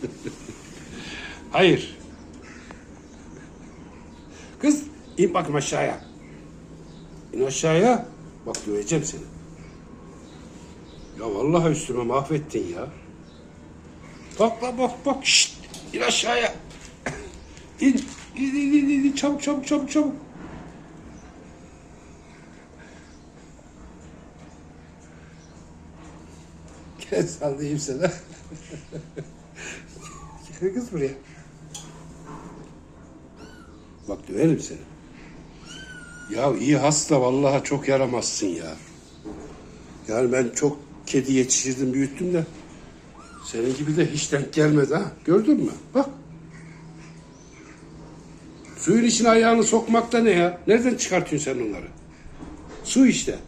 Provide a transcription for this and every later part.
Hayır. Kız in bakayım aşağıya. İn aşağıya. Bak döveceğim seni. Ya vallahi üstüme mahvettin ya. Bak bak bak bak. Şşt. İn aşağıya. İn. İn, in, in, in, in. Çabuk çabuk çabuk çabuk. Gel sallayayım sana. Gel kız buraya. Bak döverim seni. Ya iyi hasta vallahi çok yaramazsın ya. Yani ben çok kedi yetiştirdim büyüttüm de senin gibi de hiç denk gelmedi ha. Gördün mü? Bak. Suyun içine ayağını sokmak da ne ya? Nereden çıkartıyorsun sen onları? Su işte.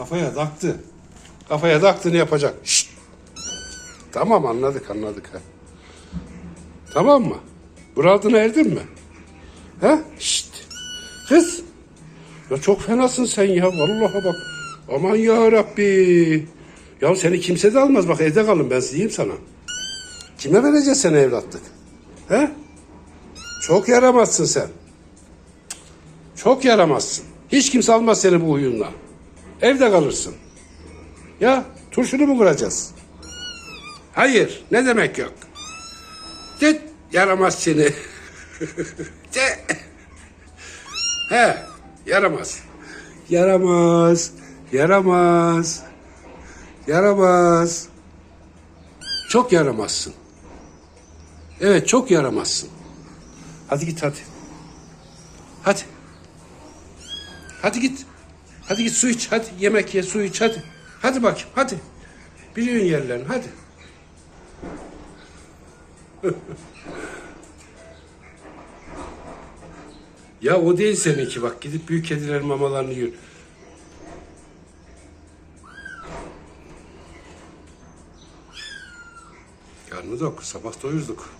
Kafaya taktı. Kafaya taktığını yapacak. Şşt. Tamam anladık anladık ha. Tamam mı? Muradına erdin mi? Ha? Şşt. Kız. Ya çok fenasın sen ya. Vallahi bak. Aman ya Rabbi. Ya seni kimse de almaz. Bak evde kalın ben diyeyim sana. Kime vereceğiz seni evlatlık? He? Çok yaramazsın sen. Çok yaramazsın. Hiç kimse almaz seni bu huyunla. Evde kalırsın. Ya turşunu mu kuracağız? Hayır. Ne demek yok? Git yaramaz seni. He yaramaz. Yaramaz. Yaramaz. Yaramaz. Çok yaramazsın. Evet çok yaramazsın. Hadi git hadi. Hadi. Hadi git. Hadi git su iç hadi. Yemek ye su iç hadi. Hadi bakayım hadi. Biliyorsun yerlerini hadi. ya o değil seninki bak gidip büyük kedilerin mamalarını yiyor. Karnı dok sabah doyurduk.